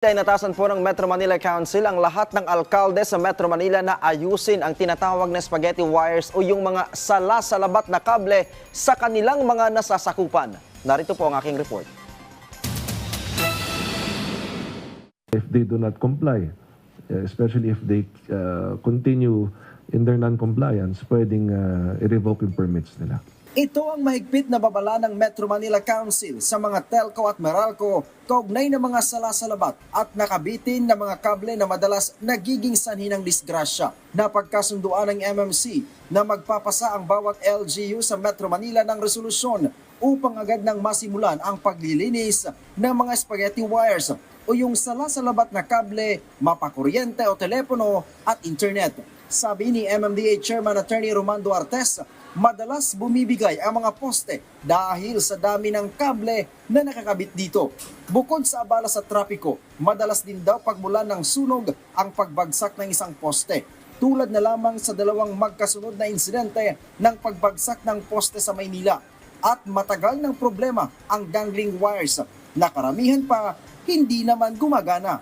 Ay natasan po ng Metro Manila Council ang lahat ng alkalde sa Metro Manila na ayusin ang tinatawag na spaghetti wires o yung mga sala-salabat na kable sa kanilang mga nasasakupan. Narito po ang aking report. if they do not comply, uh, especially if they uh, continue in their non-compliance, pwedeng uh, i-revoke yung permits nila. Ito ang mahigpit na babala ng Metro Manila Council sa mga telco at Meralco kaugnay ng mga salasalabat at nakabitin na mga kable na madalas nagiging sanhi ng disgrasya. Napagkasunduan ng MMC na magpapasa ang bawat LGU sa Metro Manila ng resolusyon upang agad nang masimulan ang paglilinis ng mga spaghetti wires o yung salasalabat na kable, mapakuryente o telepono at internet. Sabi ni MMDA Chairman Attorney Romando Artes, madalas bumibigay ang mga poste dahil sa dami ng kable na nakakabit dito. Bukod sa abala sa trapiko, madalas din daw pagmulan ng sunog ang pagbagsak ng isang poste. Tulad na lamang sa dalawang magkasunod na insidente ng pagbagsak ng poste sa Maynila. At matagal ng problema ang dangling wires na karamihan pa hindi naman gumagana.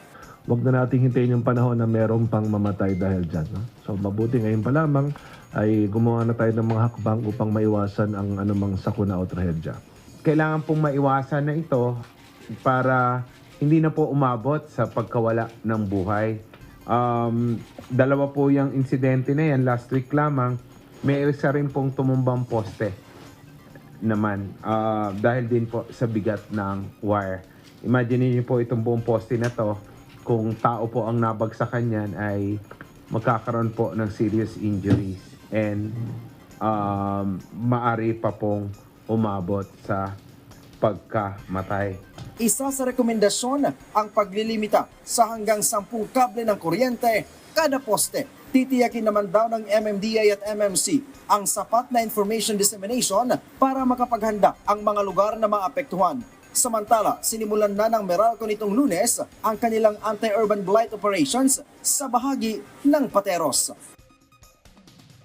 Huwag na nating hintayin yung panahon na meron pang mamatay dahil dyan. No? So mabuti ngayon pa lamang ay gumawa na tayo ng mga hakbang upang maiwasan ang anumang sakuna o trahedya. kailangan pong maiwasan na ito para hindi na po umabot sa pagkawala ng buhay. Um, dalawa po yung insidente na yan, last week lamang, may isa rin pong tumumbang poste naman ah, dahil din po sa bigat ng wire. Imagine niyo po itong buong poste na to, kung tao po ang nabagsakan yan ay magkakaroon po ng serious injuries and um, maari pa pong umabot sa pagkamatay. Isa sa rekomendasyon ang paglilimita sa hanggang 10 kable ng kuryente kada poste. Titiyakin naman daw ng MMDA at MMC ang sapat na information dissemination para makapaghanda ang mga lugar na maapektuhan. Samantala, sinimulan na ng Meralco nitong lunes ang kanilang anti-urban blight operations sa bahagi ng Pateros.